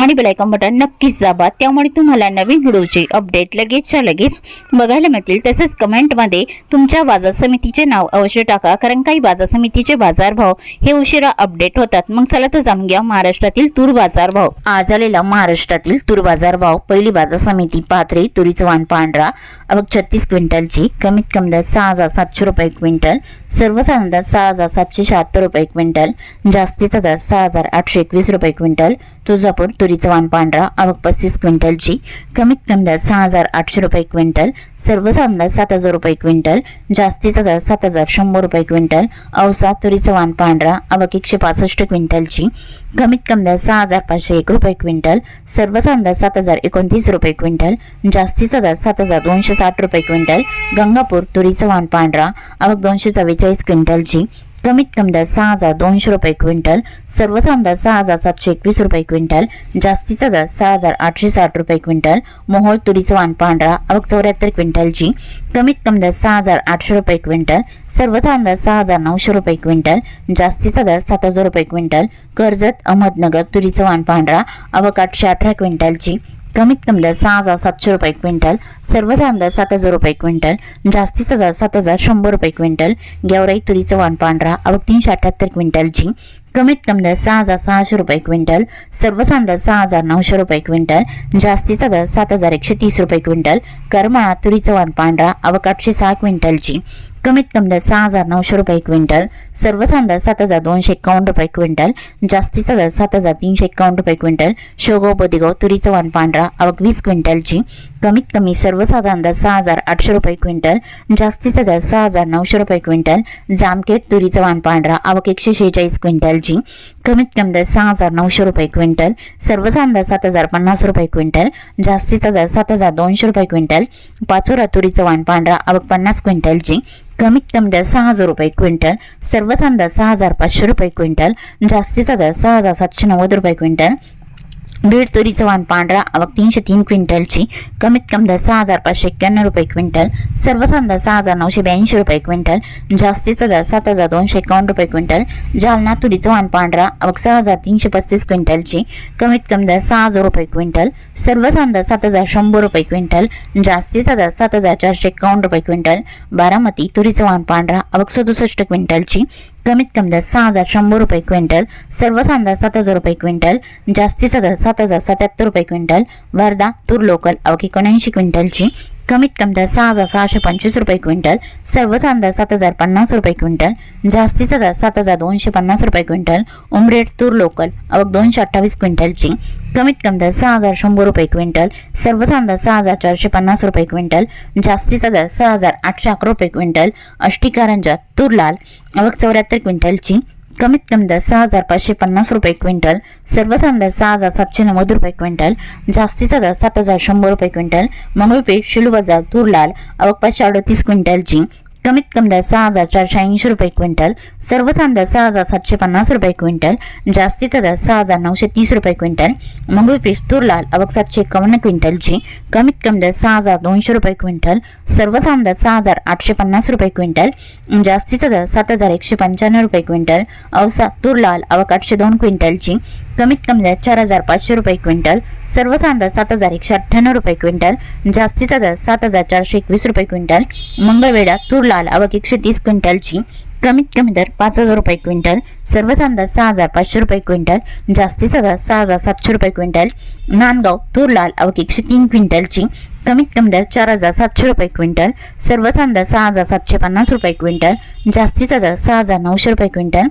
आणि bell icon button नक्कीच दाबा. त्यामुळे तुम्हाला नवीन व्हिडिओचे अपडेट लगेचच्या लगेच बघायला मिळतील. तसेच कमेंटमध्ये तुमच्या बाजार समितीचे नाव अवश्य टाका. कारण काही बाजार समितीचे बाजारभाव हे उशिरा अपडेट होतात. मग चला तर जाणून घ्या महाराष्ट्रातील तूर बाजारभाव आज आलेला महाराष्ट्रातील तूर बाजारभाव पहिली बाजार समिती पाथरी तुरीचं वाण पांढरा. अवघ छत्तीस क्विंटलची. कमीत कमी दर सहा हजार सातशे रुपये क्विंटल. सर्वसाधारण दर सहा हजार सातशे शहात्तर रुपये क्विंटल. जास्तीचा दर सहा हजार आठशे एकवीस रुपये क्विंटल. तुळजापूर तुरीचं वाण पांढरा आवक पस्तीस क्विंटलची कमीत कमी दर सहा हजार आठशे रुपये क्विंटल सर्वसाधारण दर सात हजार रुपये क्विंटल जास्तीचा दर सात हजार शंभर रुपये क्विंटल अवसा तुरीचं वाण पांढरा अवक एकशे पासष्ट क्विंटलची कमीत कमी दर सहा हजार पाचशे एक रुपये क्विंटल सर्वसाधारण दर सात हजार एकोणतीस रुपये क्विंटल जास्तीचा दर सात हजार दोनशे साठ रुपये क्विंटल गंगापूर तुरीचं वाण पांढरा आवक दोनशे चव्वेचाळीस क्विंटलची कमीत कमी दर सहा हजार दोनशे रुपये क्विंटल सर्वसाधारण दर सहा हजार सातशे एकवीस रुपये क्विंटल जास्तीचा दर सहा हजार आठशे साठ रुपये क्विंटल मोहोळ तुरीचं वाण पांढरा अवघ चौऱ्याहत्तर क्विंटलची कमीत कमी दर सहा हजार आठशे रुपये क्विंटल सर्वसाधारण दर सहा हजार नऊशे रुपये क्विंटल जास्तीचा दर सात हजार रुपये क्विंटल कर्जत अहमदनगर तुरीचं वाण पांढरा अवघ आठशे अठरा क्विंटलची कमीत कमी दर सहा हजार सातशे रुपये क्विंटल सर्वसाधारण दर सात हजार रुपये क्विंटल जास्तीचा दर सात हजार शंभर रुपये क्विंटल गेवराई तुरीचं वाण पांढरा अवघ तीनशे अठ्याहत्तर क्विंटलची कमीत कमी दर सहा हजार सहाशे रुपये क्विंटल सर्वसाधारण दर सहा हजार नऊशे रुपये क्विंटल जास्तीचा दर सात हजार एकशे तीस रुपये क्विंटल करमाळा तुरीचं वाण पांढरा अवघ आठशे सहा क्विंटलची कमीत कमी दर सहा हजार नऊशे रुपये क्विंटल सर्वसाधारण दर सात हजार दोनशे एकावन्न रुपये क्विंटल जास्तीचा दर सात हजार तीनशे एकावन्न रुपये क्विंटल शेवगाव बदिगाव तुरीचं वाण पांढरा आवक वीस क्विंटलची कमीत कमी सर्वसाधारण दर सहा हजार आठशे रुपये क्विंटल जास्तीचा दर सहा हजार नऊशे रुपये क्विंटल जामखेड तुरीचं वाण पांढरा आवक एकशे शेहेचाळीस क्विंटलची कमीत कमी दर सहा हजार नऊशे रुपये क्विंटल सर्वसाधारण दर सात हजार पन्नास रुपये क्विंटल जास्तीचा दर सात हजार दोनशे रुपये क्विंटल पाचोरा तुरीचं वाण पांढरा आवक पन्नास क्विंटलची कमीत कमी दर सहा हजार रुपये क्विंटल सर्वसाधारण दर सहा हजार पाचशे रुपये क्विंटल जास्तीचा दर सहा हजार सातशे नव्वद रुपये क्विंटल बीड तुरीचं वाण पांढरा आवक तीनशे तीन क्विंटलची. कमीत कमी दर सहा हजार पाचशे एक्क्याण्णव रुपये क्विंटल. सर्वसाधारण दर सहा हजार नऊशे ब्याऐंशी रुपये क्विंटल. जास्तीचा दर सात हजार दोनशे एकावन्न रुपये क्विंटल. जालना तुरीचं वाण पांढरा आवक सहा हजार तीनशे पस्तीस क्विंटलची. कमीत कमी दर सहा हजार रुपये क्विंटल. सर्वसाधारण दर सात हजार शंभर रुपये क्विंटल. जास्तीचा दर सात हजार चारशे एकावन्न रुपये क्विंटल. बारामती तुरीचं वाण पांढरा आवक सदुसष्ट क्विंटलची. कमीत कमी दर सहा हजार शंभर रुपये क्विंटल सर्वसाधारण दर सात हजार रुपये क्विंटल जास्तीचा दर सात हजार सत्याहत्तर रुपये क्विंटल वर्धा तूर लोकल अवघी एकोणऐंशी क्विंटलची कमीत कमी दर सहा हजार सहाशे पंचवीस रुपये क्विंटल सर्वसाधारण दर सात हजार पन्नास रुपये क्विंटल जास्तीचा दर सात हजार दोनशे पन्नास रुपये क्विंटल उमरेड तूर लोकल अवघ दोनशे अठ्ठावीस क्विंटलची कमीत कमी दर सहा हजार शंभर रुपये क्विंटल सर्वसाधारण दर सहा हजार चारशे पन्नास रुपये क्विंटल जास्तीचा दर सहा हजार आठशे अकरा रुपये क्विंटल अष्टीकारंजा तूर लाल अवघ चौऱ्याहत्तर क्विंटलची कमीत कमी दर सहा हजार पाचशे पन्नास रुपये क्विंटल सर्वसाधारण दर सहा हजार सातशे नव्वद रुपये क्विंटल जास्तीचा दर सात हजार शंभर रुपये क्विंटल मंगळपेठ शिलू बाजार तूर लाल अवघ पाचशे अडतीस क्विंटलची कमीत कमी दर सहा हजार चारशे ऐंशी रुपये क्विंटल सर्वसाधारण दर सहा हजार सातशे पन्नास रुपये क्विंटल जास्तीचा दर सहा हजार नऊशे तीस रुपये क्विंटल मंगळपीठ तूर लाल अवघ सातशे एकावन्न क्विंटलची कमीत कमी दर सहा हजार दोनशे रुपये क्विंटल सर्वसाधारण दर सहा हजार आठशे पन्नास रुपये क्विंटल जास्तीचा दर सात हजार एकशे पंच्याण्णव रुपये क्विंटल अवसा तूर लाल अवघ आठशे दोन क्विंटलची कमीत कमी चार हजार पाचशे रुपये क्विंटल सर्व दर सात हजार एकशे अठ्ठ्याण्णव रुपये क्विंटल जास्तीचा दर सात हजार चारशे एकवीस रुपये क्विंटल मंगळवेढा तूर लाल आवक एकशे तीस क्विंटलची कमीत कमी दर पाच हजार रुपये क्विंटल सर्वच अंदाज सहा हजार पाचशे रुपये क्विंटल जास्तीचा दर सहा हजार सातशे रुपये क्विंटल नांदगाव तूर लाल अवघ एकशे तीन क्विंटलची कमीत कमी दर चार हजार सातशे रुपये क्विंटल सर्वच अंदाज सहा हजार सातशे पन्नास रुपये क्विंटल जास्तीचा दर सहा हजार नऊशे रुपये क्विंटल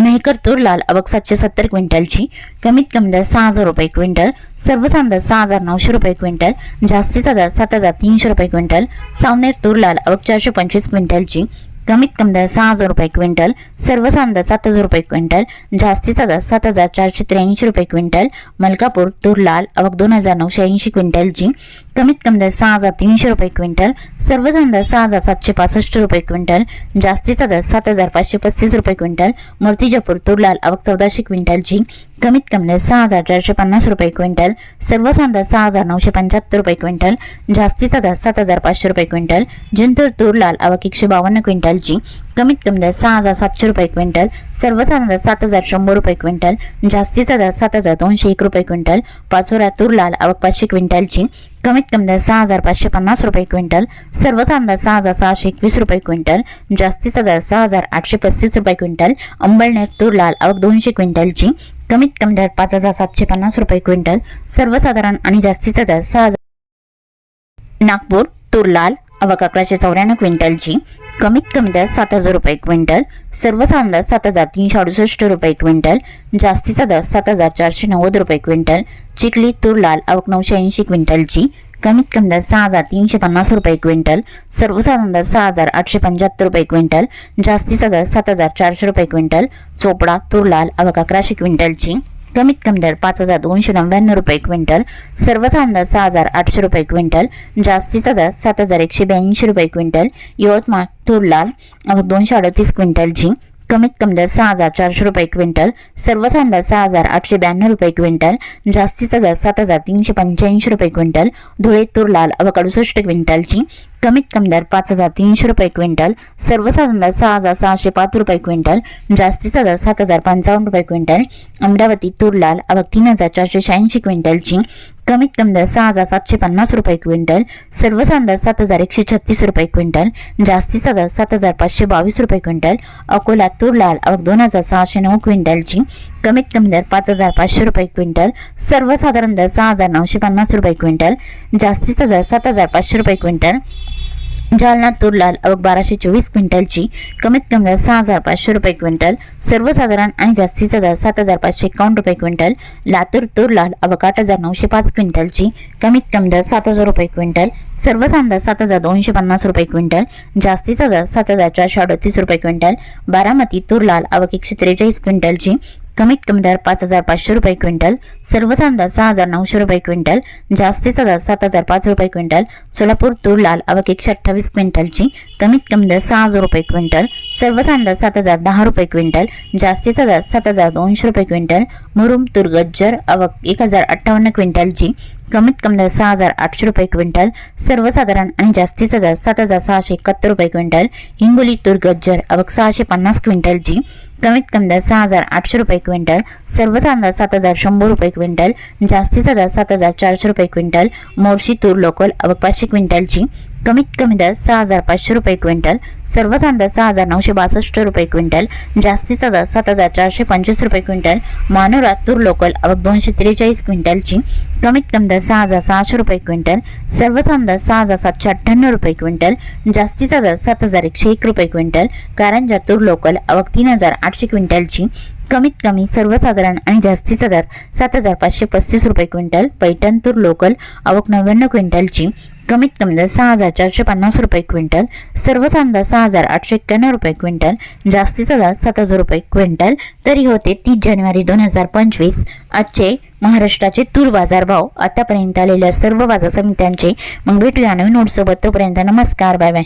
मेहकर तूर लाल अवक सातशे सत्तर क्विंटलची कमीत कमी दर सहा हजार रुपये क्विंटल सर्वसाधारण दर सहा हजार नऊशे रुपये क्विंटल जास्तीचा दर सात हजार तीनशे रुपये क्विंटल सावनेर तूर लाल अवक चारशे पंचवीस क्विंटलची कमीत कमी दर सहा हजार रुपये क्विंटल सर्वसाधारण दर सात हजार रुपये क्विंटल जास्तीचा दर सात हजार चारशे त्र्याऐंशी रुपये क्विंटल मलकापूर तूर लाल अवक दोन हजार नऊशे ऐंशी क्विंटलची कमीत कमी दर सहा हजार तीनशे रुपये क्विंटल सर्वसाधारण दर सहा हजार सातशे पासष्ट रुपये क्विंटल जास्तीचा दर सात हजार पाचशे पस्तीस रुपये क्विंटल मूर्तिजापूर तुरलाल आवक चौदाशे क्विंटलची कमीत कमी दर सहा हजार चारशे पन्नास रुपये क्विंटल सर्वसाधारण दर सहा हजार नऊशे पंच्याहत्तर रुपये क्विंटल जास्तीचा दर सात हजार पाचशे रुपये क्विंटल जिंतूर तुरलाल आवक एकशे बावन्न क्विंटलची कमीत कमी दर सहा हजार सातशे रुपये क्विंटल सर्वसाधारण दर सात हजार शंभर रुपये क्विंटल जास्तीचा दर सात हजार दोनशे एक रुपये क्विंटल पाचोरा तुरलाल आवक पाचशे क्विंटलची कमीत कमी दर सहा हजार पाचशे पन्नास रुपये क्विंटल सर्वसाधारण दर सहा हजार सहाशे एकवीस रुपये क्विंटल जास्तीचा दर सहा हजार आठशे पस्तीस रुपये क्विंटल अंबळनेर तुरलाल आवक दोनशे क्विंटलची कमीत कमी दर पाच हजार सातशे पन्नास रुपये क्विंटल सर्वसाधारण आणि जास्तीचा दर सहा हजार नागपूर तुरलाल आवक अकराशे चौऱ्याण्णव क्विंटलची कमीत कमी दर सात हजार रुपये क्विंटल सर्वसाधारण दर सात हजार तीनशे अडुसष्ट रुपये क्विंटल जास्तीचा दर सात हजार चारशे नव्वद रुपये क्विंटल चिखली तूर लाल आवक नऊशे ऐंशी क्विंटलची कमीत कमी दर सहा हजार तीनशे पन्नास रुपये क्विंटल सर्वसाधारण दर सहा हजार आठशे पंच्याहत्तर रुपये क्विंटल जास्तीचा दर सात हजार चारशे रुपये क्विंटल चोपडा तुरलाल आवक अकराशे क्विंटलची. कमीत कमी दर पाच हजार दोनशे नव्याण्णव रुपये क्विंटल सर्वसाधारण दर सहा हजार आठशे रुपये क्विंटल जास्तीचा दर सात हजार एकशे ब्याऐंशी रुपये क्विंटल यवतमाळ तुरलाल दोनशे अडतीस क्विंटल जी कमीत कमी दर सहा हजार चारशे रुपये क्विंटल सर्वसाधारण दर सहा हजार आठशे ब्याण्णव रुपये क्विंटल जास्तीचा दर सात हजार तीनशे पंच्याऐंशी रुपये क्विंटल धुळे तुरलाल लाल अडुसष्ट क्विंटलची कमीत कमी दर पाच हजार तीनशे रुपये क्विंटल सर्वसाधारण दर सहा हजार सहाशे पाच रुपये क्विंटल जास्तीचा दर सात हजार पंचावन्न रुपये क्विंटल अमरावती तुरलाल अवक तीन हजार चारशे शहाऐंशी क्विंटलची कमीत कमी दर सहा हजार सातशे पन्नास रुपये क्विंटल सर्वसाधारण दर सात हजार एकशे छत्तीस रुपये क्विंटल जास्तीचा दर सात हजार पाचशे बावीस रुपये क्विंटल अकोला तुरलाल आवक दोन हजार सहाशे नऊ क्विंटलची कमीत कमी दर पाच हजार पाचशे रुपये क्विंटल सर्वसाधारण दर सहा हजार नऊशे पन्नास रुपये क्विंटल जास्तीचा दर सात हजार पाचशे रुपये क्विंटल जालना तुरलाल अवक बाराशे चोवीस क्विंटलची कमीत कमी दर सहा हजार पाचशे रुपये क्विंटल सर्वसाधारण आणि जास्तीचा दर सात हजार पाचशे एकावन्न रुपये क्विंटल लातूर तुरलाल अवक आठ हजार नऊशे पाच क्विंटलची कमीत कमी दर सात हजार रुपये क्विंटल सर्वसाधारण दर सात हजार दोनशे पन्नास रुपये क्विंटल जास्तीचा दर सात हजार चारशे अडतीस रुपये क्विंटल बारामती तुरलाल आवक एकशे त्रेचाळीस क्विंटलची कमीत कमी दर पाच हजार पाचशे रुपये क्विंटल सर्वसाधारण दर सहा हजार नऊशे रुपये क्विंटल जास्तीचा दर सात हजार पाच रुपये क्विंटल सोलापूर तूर लाल आवक एकशे अठ्ठावीस क्विंटलची कमीत कमी दर सहा हजार रुपये क्विंटल सर्वसाधारण दर सात हजार दहा रुपये क्विंटल जास्तीचा दर सात हजार दोनशे रुपये क्विंटल मुरुम तुरगज्जर आवक एक हजार अठ्ठावन्न क्विंटलची कमीत कमी दर सहा हजार आठशे रुपये क्विंटल सर्वसाधारण आणि जास्तीचा दर सात हजार सहाशे एकाहत्तर रुपये क्विंटल हिंगोली तूर गज्जर अवक सहाशे पन्नास क्विंटलची कमीत कमी दर सहा हजार आठशे रुपये क्विंटल सर्वसाधारण सात हजार शंभर रुपये क्विंटल जास्तीचा दर सात हजार चारशे रुपये क्विंटल मोर्शी तूर लोकल अवक पाचशे क्विंटलची कमीत कमी दर सहा हजार पाचशे रुपये क्विंटल सर्वसाधारण दर सहा हजार नऊशे बासष्ट रुपये क्विंटल जास्तीचा दर सात हजार चारशे पंचवीस रुपये क्विंटल मानोरा तूर लोकल अवक दोनशे त्रेचाळीस क्विंटलची कमीत कमी दर सहा हजार सहाशे रुपये क्विंटल सर्वसाधारण दर सहा हजार सातशे अठ्ठ्याण्णव रुपये क्विंटल जास्तीचा दर सात हजार एकशे एक रुपये क्विंटल कारंजा तूर लोकल आवक तीन हजार आठशे क्विंटलची कमीत कमी सर्वसाधारण आणि जास्तीचा दर सात हजार पाचशे पस्तीस रुपये क्विंटल पैठण तूर लोकल आवक नव्याण्णव क्विंटलची कमीत कमी दर सहा हजार चारशे पन्नास रुपये क्विंटल सर्व कांदा सहा हजार आठशे एक्क्याण्णव रुपये क्विंटल जास्तीचा दर सात हजार रुपये क्विंटल तरी होते तीस जानेवारी दोन हजार पंचवीस. आजचे महाराष्ट्राचे तूर बाजार भाव आतापर्यंत आलेल्या सर्व बाजार समित्यांचे मग भेटूया नवीन नोटसोबत तोपर्यंत नमस्कार बाय बाय.